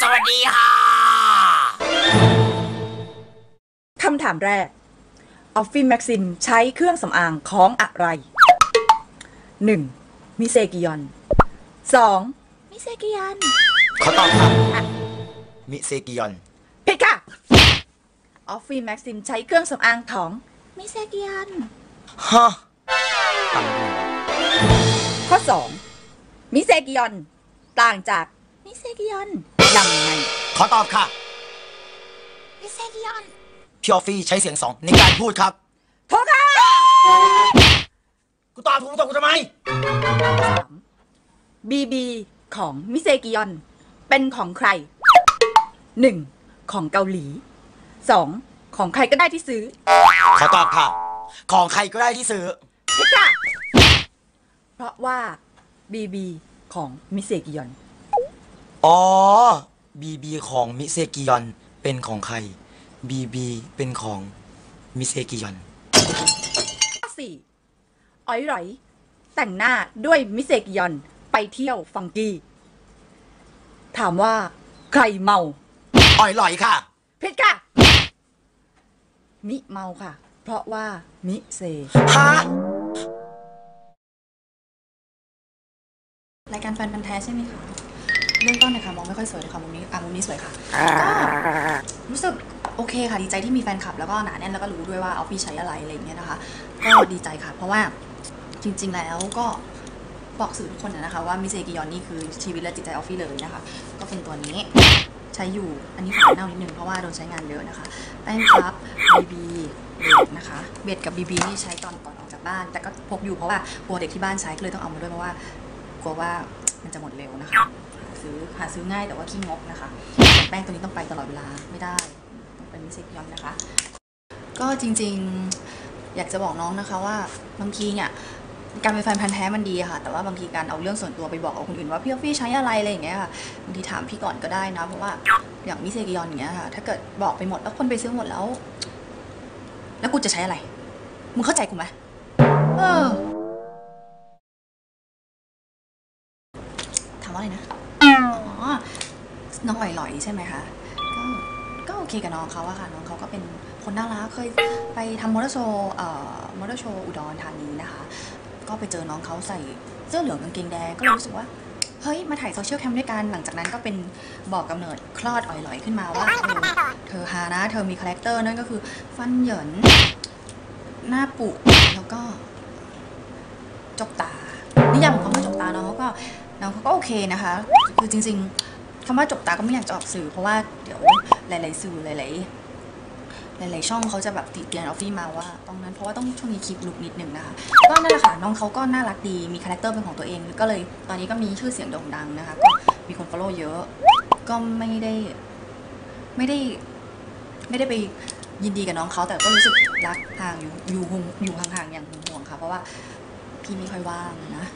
สวัสดีค่ะคำถามแรก ออฟฟินแม็กซิมใช้เครื่องสำอางของอะไร 1. มิเซกิยอน 2. มิเซกิยอน ขอตอบครับมิเซกิยอนผิดค่ะ ออฟฟินแม็กซิมใช้เครื่องสำอางของมิเซกิยอนฮะฟังดูข้อ 2. มิเซกิยอน ต่างจาก มิเซกิยอนยังไง ขอตอบค่ะมิเซกิยอน พี่ออฟฟี่ใช้เสียงสองในการพูดครับโทษค่ะกูตอบถูกตอบกูทำไม บีบีของมิเซกิยอน เป็นของใคร 1. ของเกาหลี 2. ของใครก็ได้ที่ซื้อขอตอบค่ะ ของใครก็ได้ที่ซื้อผิดค่ะเพราะว่าบีบีของมิเซกิยอน อ๋อบีบีของมิเซกิยอนเป็นของใครบีบีเป็นของมิเซกิยอนข้อสี่อ้อยหรอย แต่งหน้าด้วยมิเซกิยอนไปเที่ยวฟังกี้ ถามว่า ใครเมา อ่อยหลอยค่ะ ผิดค่ะ มิเมาค่ะ เพราะว่ามิเซ ฮะ รายการแฟนพันธ์แท้ใช่ไหมคะ เรื่องต้นนะคะมองไม่ค่อยสวยเลยค่ะมุมนี้อะมุมนี้สวยค่ะก็รู้สึกโอเคค่ะดีใจที่มีแฟนคลับแล้วก็หนาแน่นแล้วก็รู้ด้วยว่าออฟฟี่ใช้อะไรอะไรอย่างเงี้ยนะคะ ก็ดีใจค่ะ เพราะว่าจริง ๆ แล้วก็บอกสื่อทุกคนนะคะว่ามิเซกิยอนนี่คือชีวิตและจิตใจออฟฟี่เลยนะคะ ก็เป็นตัวนี้ใช้อยู่อันนี้ขอเน่านิดนึงเพราะว่าโดนใช้งานเยอะนะคะแป้งพับบีบีเบดนะคะ เบดกับบีบีนี่ใช้ตอนก่อนออกจากบ้าน แต่ก็พกอยู่เพราะว่ากลัวเด็กที่บ้านใช้ก็เลยต้องเอามาด้วยเพราะว่ากลัวว่า มันจะหมดเร็วนะคะหาซื้อหาซื้อง่ายแต่ว่าขี้งกนะคะ แป้งตัวนี้ต้องไปตลอดเวลาไม่ได้ต้องเป็นมิเซกยอนนะคะ ก็จริงๆอยากจะบอกน้องนะคะว่าบางทีเนี่ยการเป็นแฟนพันธ์แท้มันดีค่ะ แต่ว่าบางทีการเอาเรื่องส่วนตัวไปบอกกับคนอื่นว่าพี่ออฟฟี่ใช้อะไรอะไรอย่างเงี้ยค่ะ บางทีถามพี่ก่อนก็ได้นะ เพราะว่าอย่างมิเซกิยอนอย่างเงี้ยค่ะ ถ้าเกิดบอกไปหมดแล้วคนไปซื้อหมดแล้ว แล้วกูจะใช้อะไร มึงเข้าใจกูไหม น้องอ่อยๆ ใช่ไหมคะก็ก็โอเคกับน้องเขาอะค่ะน้องเขาก็เป็นคนน่ารักเคยไปทำมอเตอร์โชว์เอ่อมอเตอร์โชว์อุดรธานีนะคะ ก็ไปเจอน้องเขาใส่เสื้อเหลืองกางเกงแดงก็เลยรู้สึกว่าเฮ้ย มาถ่ายโซเชียลแคมด้วยกัน หลังจากนั้นก็เป็นบอกกำเนิดคลอดอ่อยๆ ขึ้นมาว่าเออเธอฮานะ เธอมีคาแรคเตอร์นั่นก็คือ ฟันเหยิน หน้าปุ แล้วก็ จกตา นิยามของคำว่าจกตาน้องเขาก็น้องเขาก็โอเคนะคะ คือจริง ๆ คำว่าจกตาก็ไม่อยากจะออกสื่อ เพราะว่าเดี๋ยวหลาย ๆ สื่อหลาย ๆหลายๆช่องเขาจะแบบติดเตียนออฟฟี่มาว่าต้องนั้นเพราะว่าต้องช่วงนี้คลิปลุกนิดนึงนะคะก็นั่นแหละค่ะน้องเขาก็น่ารักดีมีคาแรคเตอร์เป็นของตัวเองก็เลยตอนนี้ก็มีชื่อเสียงโด่งดังนะคะก็มีคน follow เยอะก็ไม่ได้ ไม่ได้ ไม่ได้ไปยินดีกับน้องเขาแต่ก็รู้สึกรักห่างอยู่อยู่ห่วงอยู่ห่างๆอย่างห่วงๆค่ะเพราะว่าพี่ไม่ค่อยว่างนะ